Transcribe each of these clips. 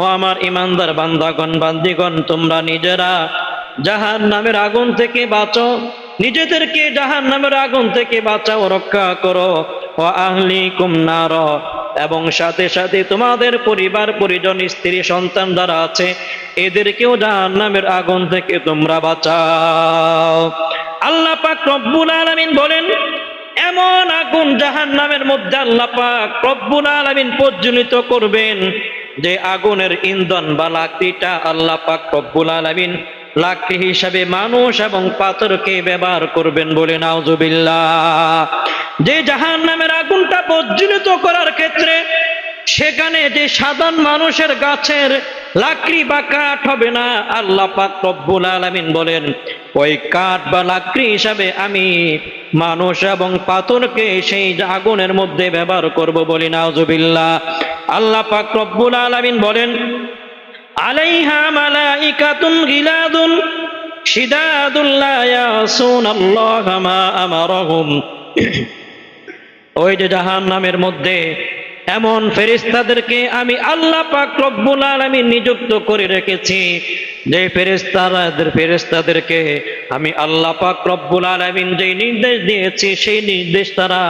ও আমার ইমানদার বান্দাগণ, বান্দিগণ, তোমরা নিজেরা জাহান নামের আগুন থেকে বাঁচো। নিজেদেরকে জাহান নামের আগুন থেকে বাঁচাও, রক্ষা করো। ও আহলি কুমনার এবং সাথে সাথে তোমাদের পরিবার, পরিজন, স্ত্রী, সন্তান যারা আছে, এদেরকেও জাহান নামের আগুন থেকে তোমরা বাঁচাও। আল্লাহ পাক রব্বুল আলামিন বলেন, এমন আগুন জাহান নামের মধ্যে আল্লাহ পাক রব্বুল আলামিন প্রজ্বলিত করবেন। যে আগুনের ইন্ধন বা লাকড়িটা আল্লাহ পাক রব্বুল আলামিন লাকড়ি হিসাবে মানুষ এবং পাথরকে ব্যবহার করবেন বলে নাউজুবিল্লাহ। যে জাহান নামের আগুনটা প্রজ্বলিত করার ক্ষেত্রে সেখানে যে সাধারণ মানুষের গাছের লাকড়ি বা কাঠ হবে না। আল্লাহ পাক রব্বুল আলামিন বলেন, ওই কাঠ বা লাকড়ি হিসাবে আমি মানুষ এবং পাথরকে সেই আগুনের মধ্যে ব্যবহার করব বলি নাউজুবিল্লাহ। আল্লাহ পাক রব্বুল আলামিন বলেন, আলাইহা মালাইকাতুন গিলাদুন শিদাদুল লা ইয়াসুনাল্লাহ মা আমারহুম। ওই যে জাহান নামের মধ্যে এমন ফেরিস্তাদেরকে আমি আল্লাহ পাক রব্বুল আলামিন নিযুক্ত করে রেখেছি। যে ফেরেস্তাদের ফেরেস্তাদেরকে আমি আল্লাহ পাক রব্বুল আলামিন যে নির্দেশ দিয়েছি, সেই নির্দেশ তারা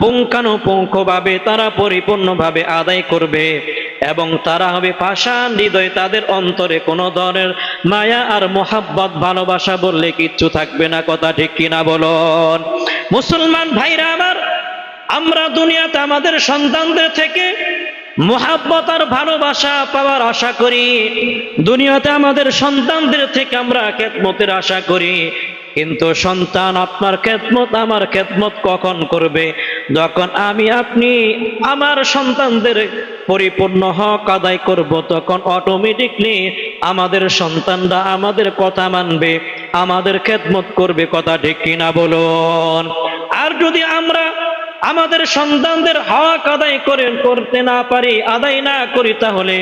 পুঙ্খানুপুঙ্খ ভাবে তারা পরিপূর্ণভাবে আদায় করবে এবং তারা হবে পাষাণ হৃদয়, তাদের অন্তরে কোনো ধরনের মায়া আর মোহাব্বত, ভালোবাসা বললে কিচ্ছু থাকবে না। কথা ঠিক কিনা বলুন? মুসলমান ভাইরা আমার আমরা দুনিয়াতে আমাদের সন্তানদের থেকে মোহাব্বত আর ভালোবাসা পাওয়ার আশা করি। দুনিয়াতে আমাদের সন্তানদের থেকে আমরা খেদমতের আশা করি। কিন্তু সন্তান আপনার খেদমত, আমার খেদমত কখন করবে? যখন আমি, আপনি আমার সন্তানদের পরিপূর্ণ হক আদায় করব, তখন অটোমেটিকলি আমাদের সন্তানরা আমাদের কথা মানবে, আমাদের খেদমত করবে, কথা ঠিক কিনা বলুন। আর যদি আমরা আমাদের সন্তানদের হক আদায় করে করতে না পারি, আদায় না করি তাহলে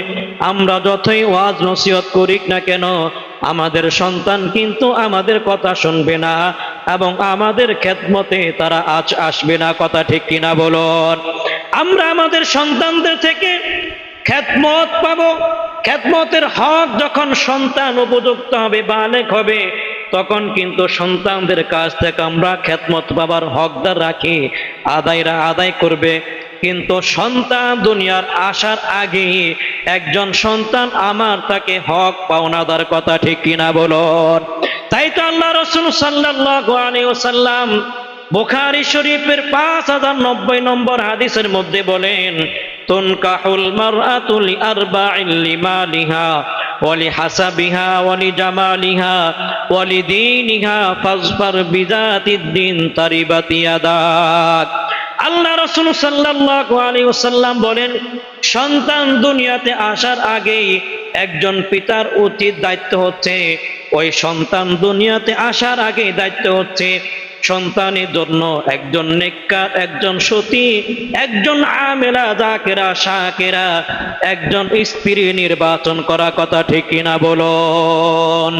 আমরা যতই ওয়াজ নসিহত করি না কেন, আমাদের সন্তান কিন্তু আমাদের কথা শুনবে না এবং আমাদের খেদমতে তারা আজ আসবে না, কথা ঠিক কিনা বলুন। আমরা আমাদের সন্তানদের থেকে খেদমত পাবো, খেদমতের হক যখন সন্তান উপযুক্ত হবে, বালেক হবে তখন কিন্তু সন্তানদের কাছ থেকে আমরা খেদমত পাবার হকদার রাখি, আদায়রা আদায় করবে। কিন্তু সন্তান দুনিয়ার আসার আগে একজন সন্তান আমার তাকে হক পাওনাদার কথা ঠিক কিনা বলুন। তাই তো আল্লাহ রসুল সাল্লাল্লাহু আলাইহি ওয়াসাল্লাম বুখারী শরীফের পাঁচ হাজার নব্বই নম্বর হাদিসের মধ্যে বলেন তুনকাহুল মারআতু লিআরবাইন লিমালিহা ولحسبها ولجمالها ولدينها فاظفر بذات الدين تربت يداك আল্লাহ রসুল সাল্লাল্লাহু আলাইহি ওয়াসাল্লাম বলেন সন্তান দুনিয়াতে আসার আগেই একজন পিতার উচিত দায়িত্ব হচ্ছে ওই সন্তান দুনিয়াতে আসার আগে দায়িত্ব হচ্ছে সন্তানের জন্য একজন নেককার, একজন সতী, একজন আমেলা, জাকেরা, শাকেরা, একজন স্ত্রী নির্বাচন করা কথা ঠিক কিনা বলুন।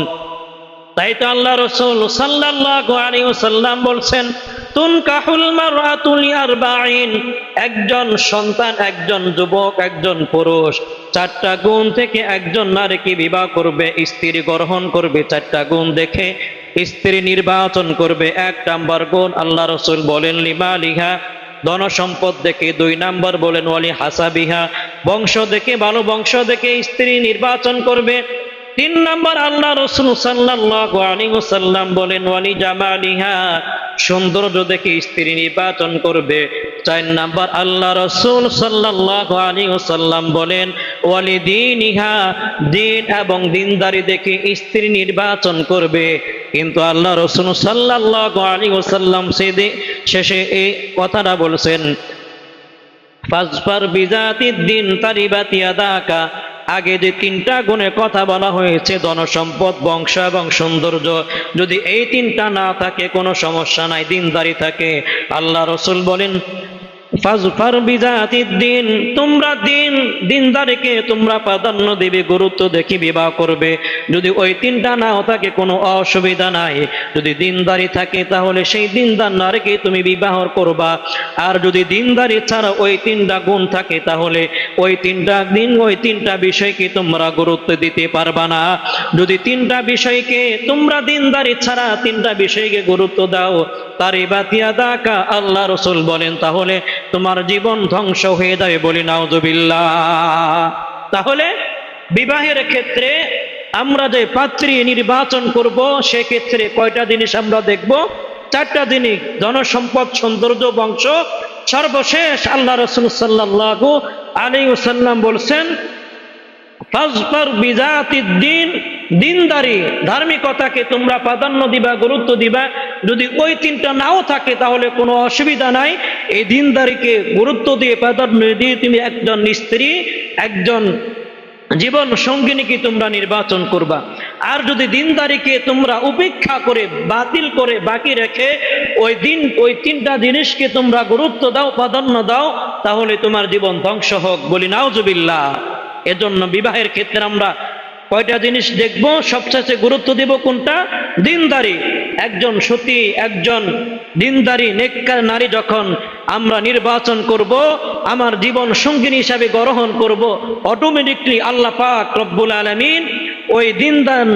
তাই তো আল্লাহ রসুল সাল্লাল্লাহু আলাইহি ওয়াসাল্লাম বলছেন একজন সন্তান, একজন যুবক, একজন পুরুষ, চারটা গুণ থেকে একজন নারীকে বিবাহ করবে, স্ত্রী গ্রহণ করবে, চারটা গুণ দেখে স্ত্রী নির্বাচন করবে এক নাম্বার গুণ। আল্লাহ রসুল বলেন, লিমা লিহা। ধন সম্পদ দেখে দুই নাম্বার বলেন, ওয়ালি হাসাবিহা। বংশ দেখে, ভালো বংশ দেখে স্ত্রী নির্বাচন করবে। তিন নাম্বার, আল্লাহ রসুল আলাইহি বলেন, ওয়ালি জামালিহা। সৌন্দর্য দেখে স্ত্রী নির্বাচন করবে। চার নাম্বার, আল্লাহ রসুল সাল্লাল্লাহু আলাইহি ওয়াসাল্লাম বলেন দিন এবং দিনদারি দেখে স্ত্রী নির্বাচন করবে। কিন্তু আল্লাহ রসুল সাল্লাল্লাহু আলাইহি ওয়াসাল্লাম সেদে শেষে এই কথাটা বলছেন ফাজফার বিজাতির দিন তারিবাতি আদাকা। আগে যে তিনটা গুণে কথা বলা হয়েছে, ধনসম্পদ, বংশ এবং সৌন্দর্য, যদি এই তিনটা না থাকে, কোনো সমস্যা নাই, দিনদারি থাকে। আল্লাহ রসুল বলেন ফাজফার বিজাতির দিন তোমরা দিন, দিনদারিকে তোমরা প্রাধান্য দেবে, গুরুত্ব দেখি বিবাহ করবে। যদি ওই তিনটা নাও থাকে, কোনো অসুবিধা নাই। যদি দিনদারি থাকে, তাহলে সেই দিনদার নারীকে তুমি বিবাহ করবা। আর যদি দিনদারি ছাড়া ওই তিনটা গুণ থাকে, তাহলে ওই তিনটা দিন, ওই তিনটা বিষয়কে তোমরা গুরুত্ব দিতে পারবা না। যদি তিনটা বিষয়কে, তোমরা দিনদারি ছাড়া তিনটা বিষয়কে গুরুত্ব দাও, তারে বাতিয়া দাকা আল্লাহ রসুল বলেন, তাহলে তোমার জীবন ধ্বংস হয়ে যাবে বলি নাউজুবিল্লাহ। তাহলে বিবাহের ক্ষেত্রে আমরা যে পাত্রী নির্বাচন করব, সেক্ষেত্রে কয়টা জিনিস আমরা দেখব? চারটা জিনিস, জনসম্পদ, সৌন্দর্য, বংশ। সর্বশেষ আল্লাহ রসুল সাল্লাহ আলী ওসাল্লাম বলছেন দিন দিনদারি, ধার্মিকতাকে তোমরা প্রাধান্য দিবা, গুরুত্ব দিবা যদি ওই তিনটা নাও থাকে, তাহলে কোনো অসুবিধা নাই। এই দিনদারিকে গুরুত্ব দিয়ে প্রাধান্য দিয়ে তুমি একজন স্ত্রী, একজন জীবন সঙ্গিনীকে তোমরা নির্বাচন করবা। আর যদি দিনদারিকে তোমরা উপেক্ষা করে, বাতিল করে বাকি রেখে, ওই দিন, ওই তিনটা জিনিসকে তোমরা গুরুত্ব দাও, প্রাধান্য দাও, তাহলে তোমার জীবন ধ্বংস হোক বলি নাওজুবিল্লাহ এজন্য বিবাহের ক্ষেত্রে আমরা কয়টা জিনিস দেখব? সবচেয়ে গুরুত্ব দেব কোনটা? দিনদারি। একজন সতী, একজন দিনদারি, নেককার নারী যখন আমরা নির্বাচন করব, আমার জীবন সঙ্গিনী হিসাবে গ্রহণ করব অটোমেটিকলি আল্লাহ পাক রব্বুল আলমিন ওই দিনদান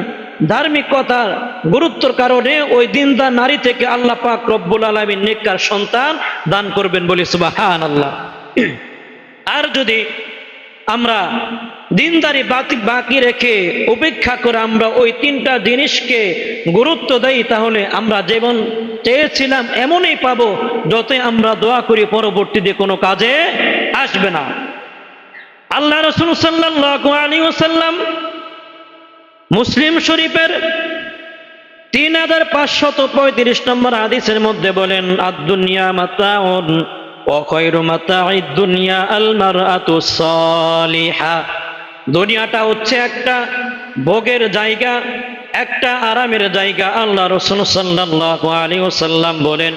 ধার্মিকতার গুরুত্বর কারণে ওই দিনদার নারী থেকে আল্লাহ পাক রব্বুল আলমিন নেককার সন্তান দান করবেন বলি সুবাহান আল্লাহ আর যদি আমরা দিনদারি বাকি বাকি রেখে উপেক্ষা করে আমরা ওই তিনটা জিনিসকে গুরুত্ব দেই, তাহলে আমরা যেমন চেয়েছিলাম এমনই পাবো, যতই আমরা দোয়া করি পরবর্তীতে কোনো কাজে আসবে না। আল্লাহ রসুল ওসাল্লাম মুসলিম শরীফের তিন হাজার পাঁচশত পঁয়ত্রিশ নম্বর আদিসের মধ্যে বলেন আদুনিয়া অখয়র মাতাঈদ দুনিয়া আলমার দুনিয়াটা হচ্ছে একটা ভোগের জায়গা, একটা আরামের জায়গা, আল্লাহ রসুল সাল্লাহ আলী বলেন।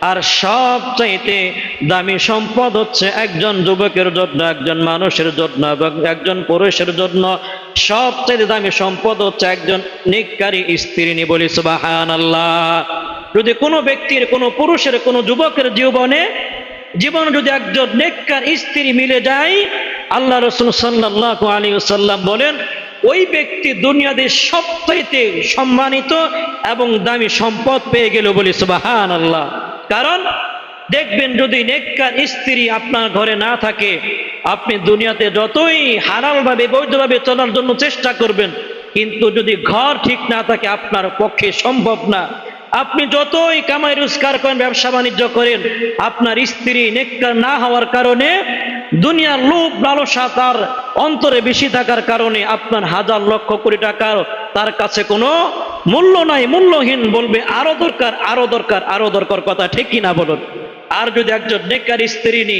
আর সবচাইতে দামি সম্পদ হচ্ছে একজন যুবকের যত্ন একজন মানুষের যত্ন এবং একজন পুরুষের জন্য। সবচাইতে দামি সম্পদ হচ্ছে একজন নিকারী স্ত্রী নি বলি সুবাহান আল্লাহ যদি কোনো ব্যক্তির, কোনো পুরুষের, কোনো যুবকের জীবনে জীবন যদি একজন নেককার স্ত্রী মিলে যায়, আল্লাহ রসুল সাল্লাহ আলী সাল্লাম বলেন, ওই ব্যক্তি দুনিয়াতে সবচাইতে সম্মানিত এবং দামি সম্পদ পেয়ে গেল বলি সুবাহান আল্লাহ কারণ, দেখবেন যদি নেককার স্ত্রী আপনার ঘরে না থাকে, আপনি দুনিয়াতে যতই হারালভাবে বৈধভাবে চলার জন্য চেষ্টা করবেন, কিন্তু যদি ঘর ঠিক না থাকে, আপনার পক্ষে সম্ভব না। আপনি যতই কামাই রোজগার করেন, ব্যবসা বাণিজ্য করেন, আপনার স্ত্রী নেককার না হওয়ার কারণে, দুনিয়ার লোভ লালসা তার অন্তরে বেশি থাকার কারণে আপনার হাজার লক্ষ কোটি টাকার তার কাছে কোনো মূল্য নাই, মূল্যহীন বলবে, আরও দরকার আরও দরকার আরও দরকার। কথা ঠিক কিনা বলুন। আর যদি একজন নেককার স্ত্রী নি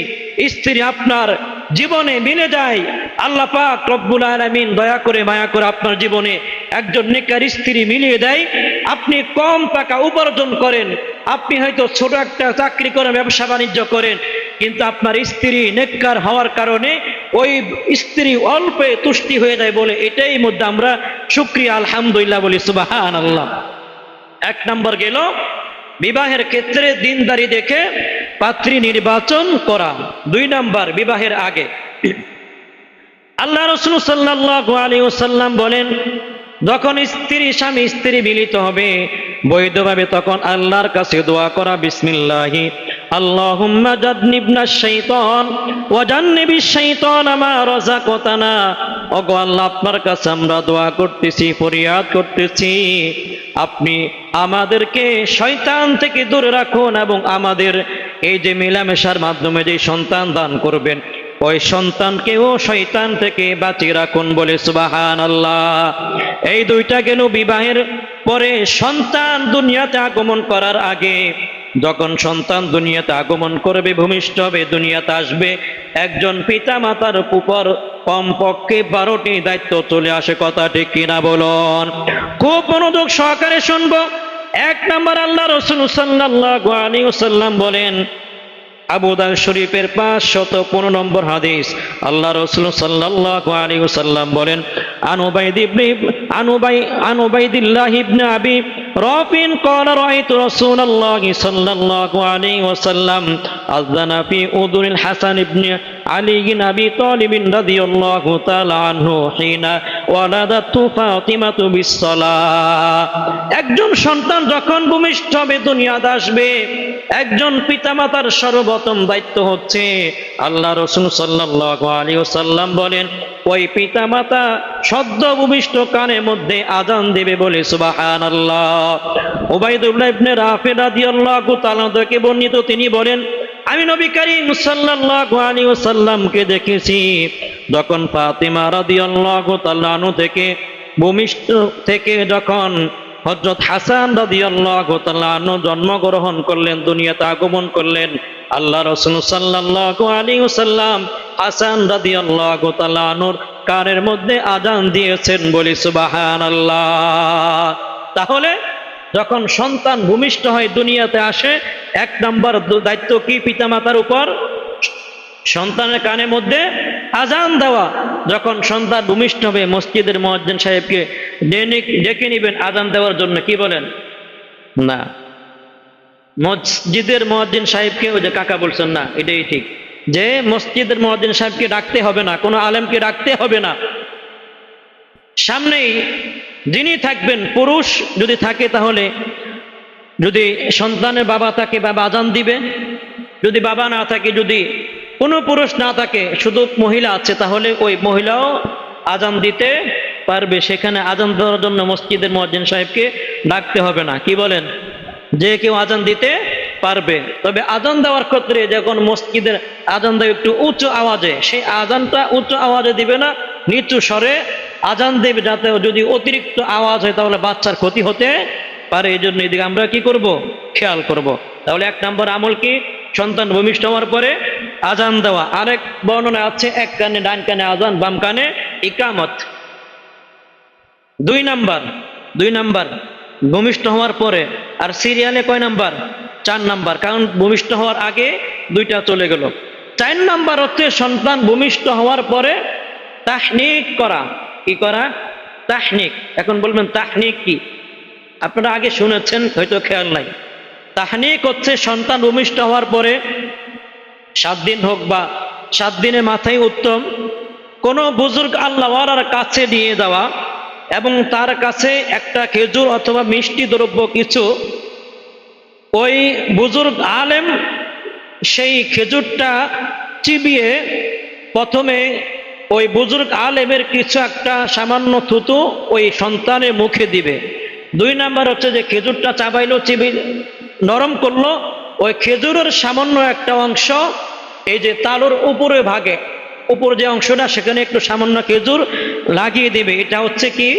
স্ত্রী আপনার জীবনে মিলে যায়। আল্লাহ পাক রব্বুল আলামিন দয়া করে মায়া করে আপনার জীবনে একজন নেককার স্ত্রী মিলিয়ে দেয়। আপনি কম টাকা উপার্জন করেন। আপনি হয়তো ছোট একটা চাকরি করেন ব্যবসা বাণিজ্য করেন, কিন্তু আপনার স্ত্রী নেককার হওয়ার কারণে ওই স্ত্রী অল্পে তুষ্টি হয়ে যায় বলে এটাই মধ্যে আমরা শুক্রিয়া, আলহামদুলিল্লাহ বলি সুবাহান আল্লাহ এক নম্বর গেল, বিবাহের ক্ষেত্রে দিনদারি দেখে পাত্রী নির্বাচন করা। দুই নাম্বার, বিবাহের আগে। আল্লাহ রসুল সাল্লাহ আলী ওসাল্লাম বলেন, যখন স্ত্রী, স্বামী, স্ত্রী মিলিত হবে, বৈধভাবে তখন আল্লাহর কাছে দোয়া করা বিসমিল্লাহি। আমরা দোয়া করতেছি, ফরিয়াদ করতেছি। আপনি আমাদেরকে শয়তান থেকে দূরে রাখুন এবং আমাদের এই যে মেলামেশার মাধ্যমে যে সন্তান দান করবেন, ওই সন্তানকেও শয়তান থেকে বাঁচিয়ে রাখুন বলে সুবাহান আল্লাহ এই দুইটা গেল বিবাহের পরে সন্তান দুনিয়াতে আগমন করার আগে যখন সন্তান দুনিয়াতে আগমন করবে, ভূমিষ্ঠ হবে, দুনিয়াতে আসবে, একজন পিতা মাতার উপর কমপক্ষে বারোটি দায়িত্ব চলে আসে কথাটি কিনা বলুন? খুব মনোযোগ সহকারে শুনব। এক নম্বর আল্লাহ রসুল সাল্লাহ বলেন, আবু দাউদ শরীফের পাঁচ শত পনেরো নম্বর হাদিস, আল্লাহ রসুল সাল্লাল্লাহু আলাইহি ওয়াসাল্লাম বলেন আনুবাইদ ইবনে আনুবাই আনুবাইদিল্লাহ ইবনে আবি رب قال رأيت رسول الله صلى الله عليه وسلم أذن في أذن الحسن بن علي بن أبي طالب رضي الله تعالى عنه حين ولدت فاطمة بالصلاة একজন সন্তান যখন ভূমিষ্ঠ হবে দুনিয়াতে আসবে একজন পিতামাতার সর্বপ্রথম দায়িত্ব হচ্ছে আল্লাহ রসুল সাল্লাল্লাহু আলাইহি ওয়াসাল্লাম বলেন ওই পিতামাতা সদ্য ভূমিষ্ঠ কানের মধ্যে আজান দেবে বলে সুবহানাল্লাহ উবাইদুল্লাহ ইবনে রাফি রাদিয়াল্লাহু তাআলা থেকে বর্ণিত তিনি বলেন আমি নবী করিম সাল্লাল্লাহু আলাইহি ওয়াসাল্লামকে দেখেছি। যখন ফাতিমা রাদিয়াল্লাহু তাআলা আনহু থেকে ভূমিষ্ঠ থেকে যখন হযরত হাসান রাদিয়াল্লাহু তাআলা আনহু জন্মগ্রহণ করলেন, দুনিয়াতে আগমন করলেন, আল্লাহ রাসূল সাল্লাল্লাহু আলাইহি ওয়াসাল্লাম হাসান রাদিয়াল্লাহু তাআলা আনহুর কানের মধ্যে আজান দিয়েছেন বলি সুবহানাল্লাহ। তাহলে যখন সন্তান ভূমিষ্ঠ হয় দুনিয়াতে আসে, এক নম্বর দায়িত্ব কি পিতামাতার উপর? সন্তানের কানের মধ্যে আজান দেওয়া। যখন সন্তান ভূমিষ্ঠ হবে মসজিদের মহাজ্জেন সাহেবকে ডেকে নিবেন আজান দেওয়ার জন্য, কি বলেন? না। মসজিদের মহাজ্জিন সাহেবকে ওই যে কাকা বলছেন, না, এটাই ঠিক। যে মসজিদের মহাজ্জিন সাহেবকে ডাকতে হবে না, কোনো আলেমকে ডাকতে হবে না। সামনেই যিনি থাকবেন পুরুষ, যদি থাকে তাহলে যদি সন্তানের বাবা থাকে বাবা আজান দিবে, যদি বাবা না থাকে, যদি কোনো পুরুষ না থাকে, শুধু মহিলা আছে, তাহলে ওই মহিলাও আজান দিতে পারবে। সেখানে আজান দেওয়ার জন্য মসজিদের মহাজিন সাহেবকে ডাকতে হবে না। কি বলেন? যে কেউ আজান দিতে পারবে। তবে আজান দেওয়ার ক্ষেত্রে যখন মসজিদের আজান দেয় একটু উচ্চ আওয়াজে, সেই আজানটা উচ্চ আওয়াজে দিবে না, নিচু স্বরে আজান দেবে যাতে যদি অতিরিক্ত আওয়াজ হয় তাহলে বাচ্চার ক্ষতি হতে পারে। এই জন্য এদিকে আমরা কি করব? খেয়াল করব। তাহলে এক নম্বর আমল কি? সন্তান ভূমিষ্ঠ হওয়ার পরে আজান দেওয়া। আরেক বর্ণনা আছে, এক কানে ডান কানে আজান, বাম কানে ইকামত। দুই নাম্বার দুই নাম্বার, ভূমিষ্ঠ হওয়ার পরে। আর সিরিয়ালে কয় নাম্বার? চার নাম্বার। কারণ ভূমিষ্ঠ হওয়ার আগে দুইটা চলে গেল। চার নাম্বার হচ্ছে সন্তান ভূমিষ্ঠ হওয়ার পরে তাহনিক করা। কি করা? তাহনিক। এখন বলবেন, তাহনিক কি? আপনারা আগে শুনেছেন, হয়তো খেয়াল নাই। তাহনিক হচ্ছে সন্তান ভূমিষ্ঠ হওয়ার পরে সাত দিন হোক বা সাত দিনের মাথায় উত্তম, কোনো বুজুর্গ আল্লাহওয়ালার কাছে দিয়ে দেওয়া এবং তার কাছে একটা খেজুর অথবা মিষ্টি দ্রব্য কিছু, ওই বুজুর্গ আলেম সেই খেজুরটা চিবিয়ে প্রথমে ওই বুজুর্গ আলেমের কিছু একটা সামান্য থুতু ওই সন্তানের মুখে দিবে। দুই নাম্বার হচ্ছে যে খেজুরটা চাবাইলো, চিবি নরম করল, ওই খেজুরের সামান্য একটা অংশ, এই যে তালুর উপরে ভাগে, উপর যে অংশটা, সেখানে একটু সামান্য খেজুর লাগিয়ে দিবে। এটা হচ্ছে কি?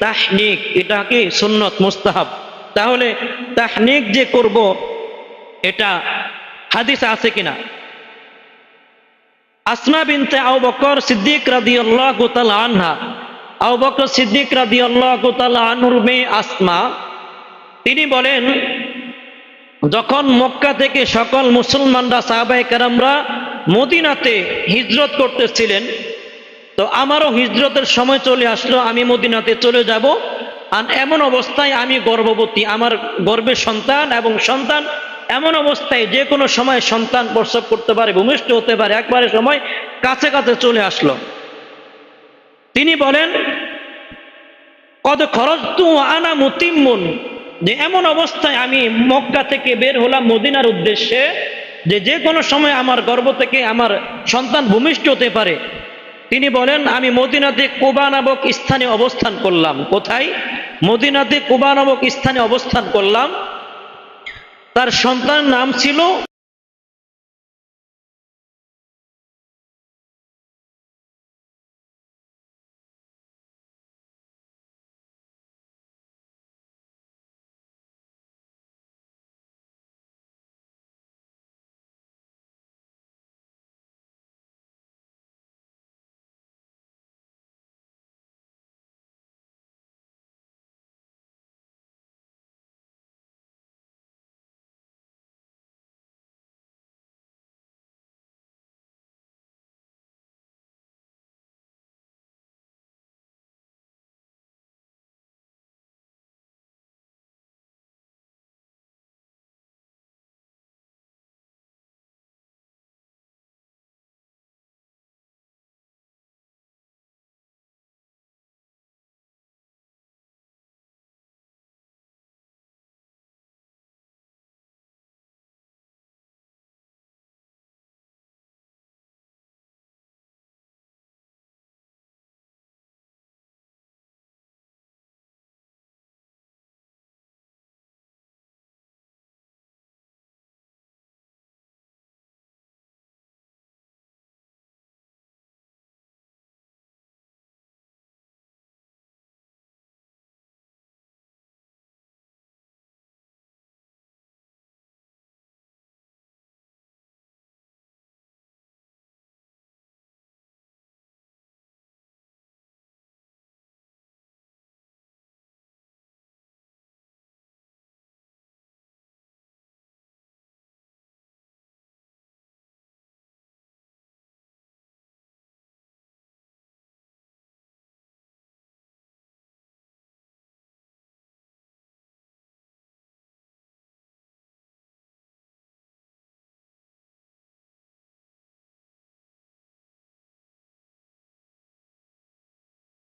তাহনিক। এটা কি? সুন্নত, মুস্তাহাব। তাহলে তাহনিক যে করব, এটা হাদিস আছে কিনা? আসমা বিনতে আউ বকর সিদ্দিক রাদি আল্লাহ তাআলা আনহা। আউ বকর সিদ্দিক রাদি আল্লাহ তাআলা আনহুর মেয়ে আসমা, তিনি বলেন, যখন মক্কা থেকে সকল মুসলমানরা সাহাবাই কারামরা মদিনাতে হিজরত করতেছিলেন, তো আমারও হিজরতের সময় চলে আসলো, আমি মদিনাতে চলে যাব। আর এমন অবস্থায় আমি গর্ভবতী, আমার গর্ভের সন্তান এবং সন্তান এমন অবস্থায় যে কোনো সময় সন্তান প্রসব করতে পারে, ভূমিষ্ঠ হতে পারে, একবারে সময় কাছে কাছে চলে আসলো। তিনি বলেন কত খরচ তু আনা মুতিম্মুন। যে এমন অবস্থায় আমি মক্কা থেকে বের হলাম মদিনার উদ্দেশ্যে, যে যে কোনো সময় আমার গর্ভ থেকে আমার সন্তান ভূমিষ্ঠ হতে পারে। তিনি বলেন, আমি মদিনাতে কোবা নামক স্থানে অবস্থান করলাম। কোথায়? মদিনাতে কোবা নামক স্থানে অবস্থান করলাম। তার সন্তান নাম ছিল